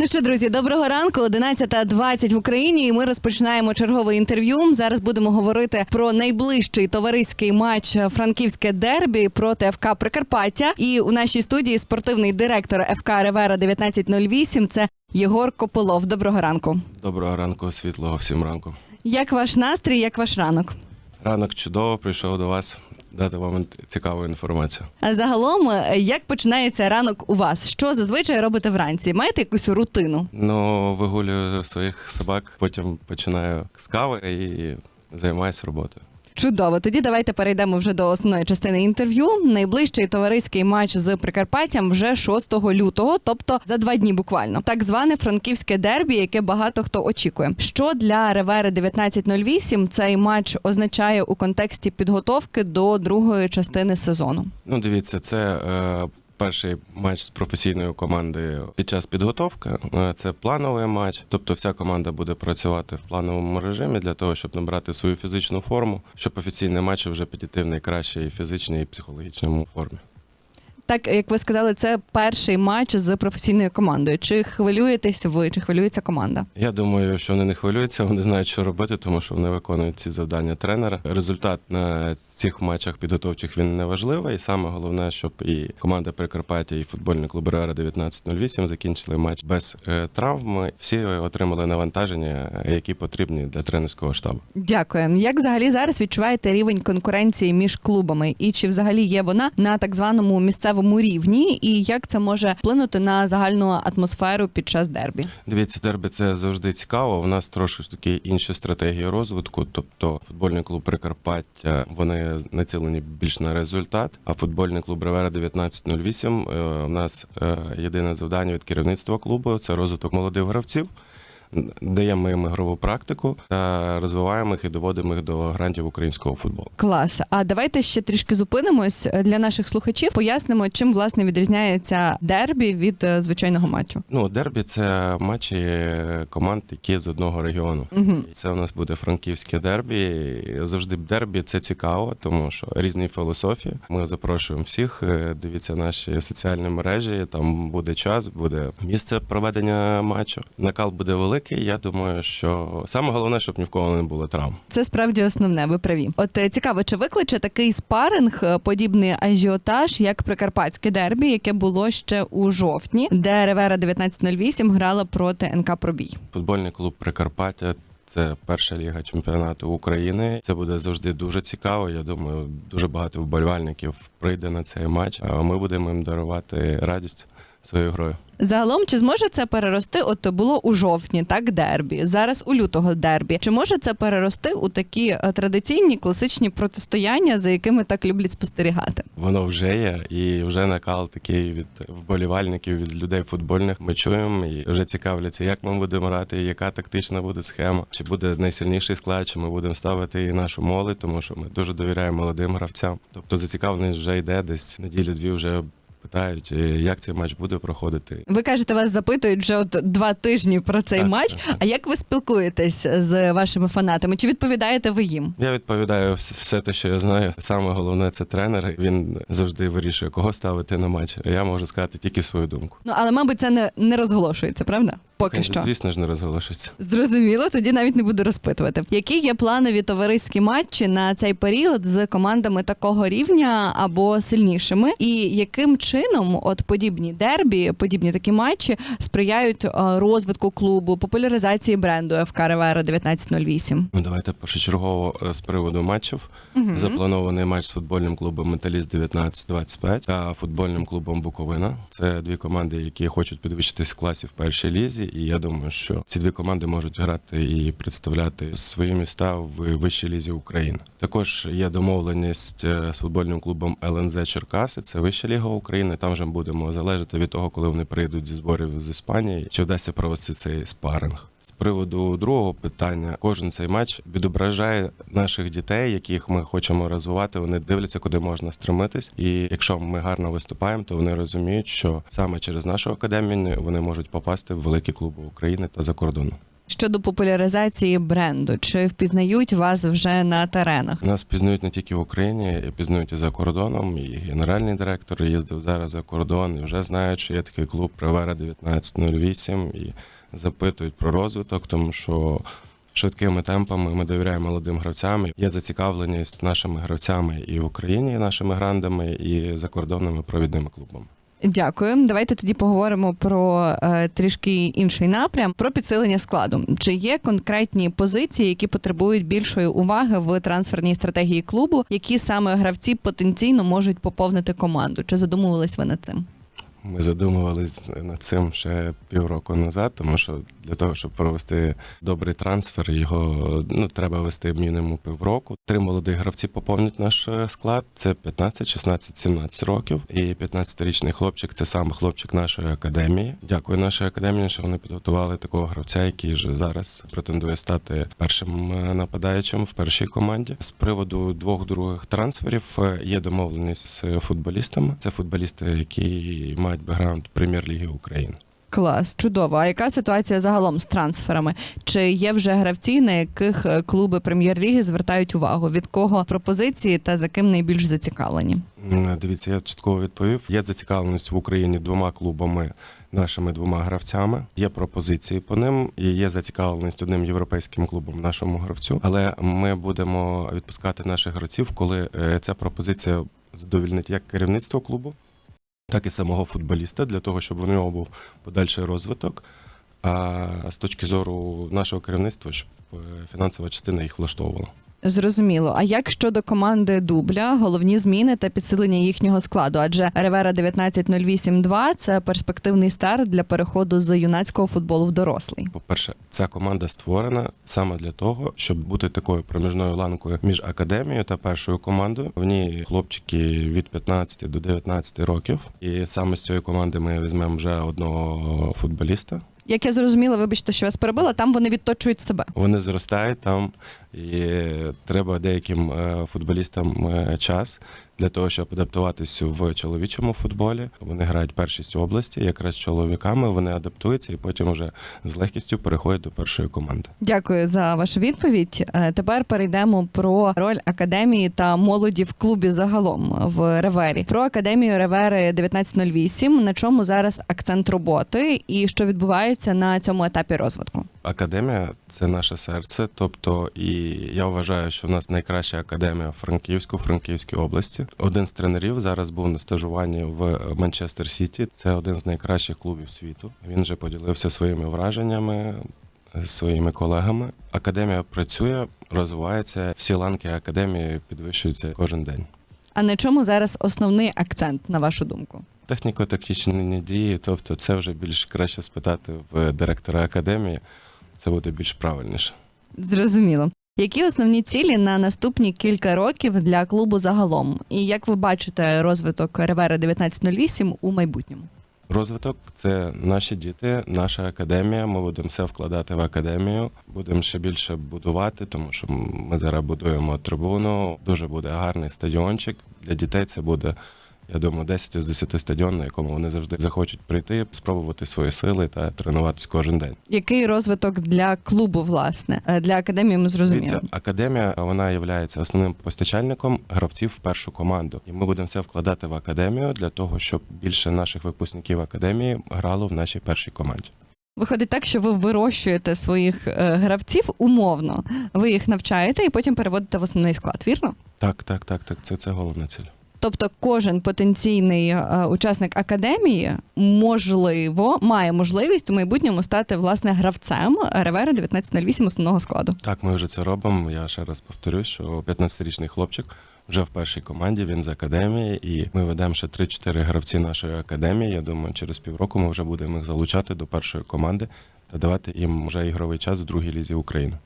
Ну що, друзі, доброго ранку. 11.20 в Україні. І ми розпочинаємо чергове інтерв'ю. Зараз будемо говорити про найближчий товариський матч Франківське дербі проти ФК Прикарпаття. І у нашій студії спортивний директор ФК Ревера 1908 Це Єгор Кополов. Доброго ранку. Доброго ранку, світлого всім ранку. Як ваш настрій? Як ваш ранок? Ранок чудово, прийшов до вас дати вам цікаву інформацію. А загалом, е, як починається ранок у вас? Що зазвичай робите вранці? Маєте якусь рутину? Ну, вигулюю своїх собак, потім починаю з кави і займаюся роботою. Чудово. Тоді давайте перейдемо вже до основної частини інтерв'ю. Найближчий товариський матч з Прикарпаттям вже 6 лютого, тобто за два дні буквально. Так зване франківське дербі, яке багато хто очікує. Що для Ревери 1908 цей матч означає у контексті підготовки до другої частини сезону? Ну, дивіться, це е, перший матч з професійною командою під час підготовки. Е, Це плановий матч, тобто вся команда буде працювати в плановому режимі для того, щоб набрати свою фізичну форму, щоб офіційний матч вже підійти в найкращій фізичній і психологічному формі. Так як ви сказали, це перший матч з професійною командою. Чи хвилюєтесь ви, чи хвилюється команда? Я думаю, що вони не хвилюються, вони знають, що робити, тому що вони виконують ці завдання тренера. Результат на цих матчах підготовчих він не важливий. І саме головне, щоб і команда Прикарпаття, і футбольний клуб Рера 1908 закінчили матч без е, травм. Всі отримали навантаження, які потрібні для тренерського штабу. Дякую. Як взагалі зараз відчуваєте рівень конкуренції між клубами? І чи взагалі є вона на так званому місцевому рівні? І як це може вплинути на загальну атмосферу під час дербі? Дивіться, дербі це завжди цікаво. У нас трошки такі інші стратегії розвитку. Тобто, футбольний клуб Прикарпаття вони націлені більш на результат. А футбольний клуб Ревера 1908 е, у нас е, єдине завдання від керівництва клубу це розвиток молодих гравців. Даємо їм ігрову практику та розвиваємо їх і доводимо їх до грантів українського футболу. Клас. А давайте ще трішки зупинимось для наших слухачів. Пояснимо, чим власне відрізняється дербі від е, звичайного матчу. Ну, дербі це матчі команд, які з одного регіону. Угу. Це у нас буде франківське дербі. Завжди дербі це цікаво, тому що різні філософії. Ми запрошуємо всіх. е, Дивіться наші соціальні мережі. Там буде час, буде місце проведення матчу. Накал буде великий. Я думаю, що саме головне, щоб ні в кого не було травм. Це справді основне. Ви праві. От е, цікаво, чи викличе такий спаринг е, подібний ажіотаж, як прикарпатське дербі, яке було ще у жовтні, де Ревера 1908 грала проти НК Пробій. Футбольний клуб Прикарпаття. Це перша ліга чемпіонату України. Це буде завжди дуже цікаво. Я думаю, дуже багато вболівальників прийде на цей матч. А ми будемо їм дарувати радість своєю грою. Загалом, чи зможе це перерости? От було у жовтні, так дербі. Зараз у лютого дербі. Чи може це перерости у такі е, традиційні класичні протистояння, за якими так люблять спостерігати? Воно вже є, і вже накал такий від вболівальників, від людей футбольних. Ми чуємо і вже цікавляться, як ми будемо грати, яка тактична буде схема, чи буде найсильніший склад, чи ми будемо ставити і нашу молодь, тому що ми дуже довіряємо молодим гравцям. Тобто зацікавленість вже йде десь неділю-дві вже. Питають, е, як цей матч буде проходити. Ви кажете, вас запитують вже от два тижні про цей Так, матч. так, так. А як ви спілкуєтесь з вашими фанатами? Чи відповідаєте ви їм? Я відповідаю все те, що я знаю. Саме головне це тренер. Він завжди вирішує, кого ставити на матч. Я можу сказати тільки свою думку. Ну але мабуть, це не, не розголошується, правда? Поки що. Звісно ж, не розголошується. Зрозуміло, тоді навіть не буду розпитувати. Які є планові товариські матчі на цей період з командами такого рівня або сильнішими? І яким чином от подібні дербі, подібні такі матчі сприяють е, розвитку клубу, популяризації бренду ФК Ревера 1908? Ну давайте першочергово е, з приводу матчів. Мгм. Запланований матч з футбольним клубом Металіст 19-25 та футбольним клубом Буковина. Це дві команди, які хочуть підвищитись в класі в першій лізі. І я думаю, що ці дві команди можуть грати і представляти свої міста в вищій лізі України. Також є домовленість е, з футбольним клубом ЛНЗ Черкаси. Це вища ліга України. Там вже будемо залежати від того, коли вони прийдуть зі зборів з Іспанії, чи вдасться провести цей спаринг. З приводу другого питання, кожен цей матч відображає наших дітей, яких ми хочемо розвивати. Вони дивляться, куди можна стремитись. І якщо ми гарно виступаємо, то вони розуміють, що саме через нашу академію вони можуть попасти в великі клуби України та за кордоном. Щодо популяризації бренду, чи впізнають вас вже на теренах? Нас пізнають не тільки в Україні, пізнають і за кордоном. І генеральний директор їздив зараз за кордон і вже знають, що є такий клуб Привера 1908 і запитують про розвиток, тому що швидкими темпами ми довіряємо молодим гравцям. Є зацікавленість нашими гравцями і в Україні, і нашими грандами, і закордонними провідними клубами. Дякую. Давайте тоді поговоримо про е, трішки інший напрям про підсилення складу. Чи є конкретні позиції, які потребують більшої уваги в трансферній стратегії клубу, які саме гравці потенційно можуть поповнити команду? Чи задумувались ви над цим? Ми задумувались над цим ще півроку назад, тому що для того, щоб провести добрий трансфер, його ну треба вести мінімум півроку. Три молоді гравці поповнять наш е, склад. Це 15, 16, 17 років. І 15-річний хлопчик це сам хлопчик нашої академії. Дякую нашій академії, що вони підготували такого гравця, який вже зараз претендує стати першим е, нападаючим в першій команді. З приводу двох других трансферів е, є домовленість з футболістами. Це футболісти, які мають бекграунд прем'єр-ліги України. Клас, чудово. А яка ситуація загалом з трансферами? Чи є вже гравці, на яких е, клуби прем'єр-ліги звертають увагу? Від кого пропозиції та за ким найбільш зацікавлені? Дивіться, я чітко відповів. Є зацікавленість в Україні двома клубами, нашими двома гравцями. Є пропозиції по ним, і є зацікавленість одним європейським клубом нашому гравцю. Але ми будемо відпускати наших гравців, коли е, ця пропозиція задовільнить як керівництво клубу, так і самого футболіста, для того, щоб у нього був подальший розвиток. А з точки зору нашого керівництва, щоб е, фінансова частина їх влаштовувала. Зрозуміло. А як щодо команди дубля, головні зміни та підсилення їхнього складу? Адже Ревера 1908-2 – це перспективний старт для переходу з юнацького футболу в дорослий. По-перше, ця команда створена саме для того, щоб бути такою проміжною ланкою між академією та першою командою. В ній хлопчики від 15 до 19 років. І саме з цієї команди ми візьмемо вже одного футболіста. Як я зрозуміла, вибачте, що вас перебила, там вони відточують себе. Вони зростають там, і треба деяким е, футболістам е, час для того, щоб адаптуватися в чоловічому футболі. Вони грають першість області, якраз чоловіками. Вони адаптуються і потім вже з легкістю переходять до першої команди. Дякую за вашу відповідь. Е, Тепер перейдемо про роль академії та молоді в клубі загалом в Ревері. Про академію Ревери 1908. На чому зараз акцент роботи і що відбувається на цьому етапі розвитку? Академія це наше серце. Тобто, і я вважаю, що в нас найкраща академія Франківську, Франківській області. Один з тренерів зараз був на стажуванні в Манчестер Сіті. Це один з найкращих клубів світу. Він вже поділився своїми враженнями з своїми колегами. Академія працює, розвивається. Всі ланки академії підвищуються кожен день. А на чому зараз основний акцент, на вашу думку? Техніко-тактичні дії, тобто, це вже більш краще спитати в директора академії. Це буде більш правильніше. Зрозуміло. Які основні цілі на наступні кілька років для клубу загалом? І як ви бачите розвиток Ревери 1908 у майбутньому? Розвиток це наші діти, наша академія. Ми будемо все вкладати в академію. Будемо ще більше будувати, тому що ми зараз будуємо трибуну. Дуже буде гарний стадіончик. Для дітей це буде, я думаю, 10 з 10 стадіон, на якому вони завжди захочуть прийти, спробувати свої сили та тренуватись кожен день. Який розвиток для клубу, власне, Е, для академії ми зрозуміли. Академія вона є основним постачальником гравців в першу команду, і ми будемо все вкладати в академію для того, щоб більше наших випускників академії грало в нашій першій команді. Виходить так, що ви вирощуєте своїх е, гравців умовно. Ви їх навчаєте і потім переводите в основний склад, вірно? Так, так, так, так. Це, це головна ціль. Тобто кожен потенційний е, учасник академії можливо має можливість у майбутньому стати власне гравцем Ревери 1908 основного складу. Так, ми вже це робимо. Я ще раз повторюю, що 15-річний хлопчик вже в першій команді. Він з академії, і ми ведемо ще 3-4 гравці нашої академії. Я думаю, через півроку ми вже будемо їх залучати до першої команди та давати їм вже ігровий час в другій лізі України.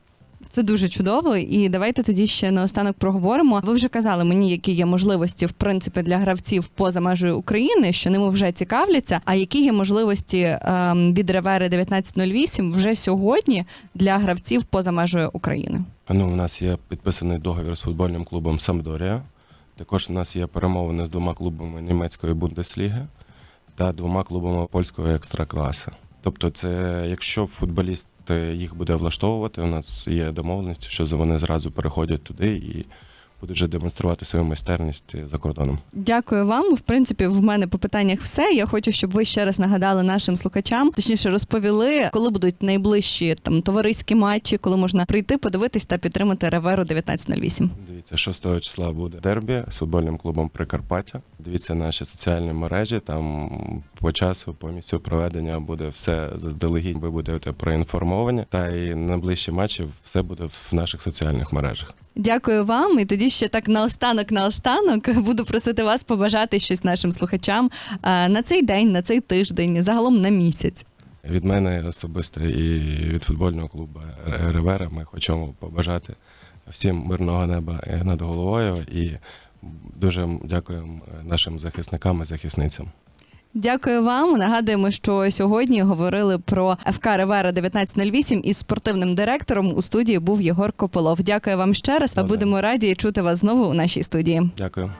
Це дуже чудово. І давайте тоді ще наостанок проговоримо. Ви вже казали мені, які є можливості в принципі для гравців поза межею України, що ними вже цікавляться. А які є можливості ем, від Ревери 1908 вже сьогодні для гравців поза межею України? Ну, у нас є підписаний договір з футбольним клубом Самдорія. Також у нас є перемовини з двома клубами німецької Бундесліги та двома клубами польської екстракласи. Тобто, це якщо футболіст їх буде влаштовувати. У нас є домовленість, що вони зразу переходять туди і будуть вже демонструвати свою майстерність за кордоном. Дякую вам. В принципі, в мене по питаннях все. Я хочу, щоб ви ще раз нагадали нашим слухачам, точніше розповіли, коли будуть найближчі там товариські матчі, коли можна прийти, подивитись та підтримати Реверу 1908. Дивіться, 6 числа буде дербі з футбольним клубом Прикарпаття. Дивіться наші соціальні мережі. Там по часу, по місцю проведення буде все заздалегідь. Ви будете проінформовані. Та і найближчі матчі все буде в наших соціальних мережах. Дякую вам. І тоді ще так наостанок, наостанок буду просити вас побажати щось нашим слухачам е, на цей день, на цей тиждень, загалом на місяць. Від мене особисто і від футбольного клубу Ревера ми хочемо побажати всім мирного неба над головою і дуже дякуємо нашим захисникам і захисницям. Дякую вам. Нагадуємо, що сьогодні говорили про ФК Ревера 1908 із спортивним директором у студії був Єгор Кополов. Дякую вам ще раз. Добре. Будемо раді чути вас знову у нашій студії. Дякую.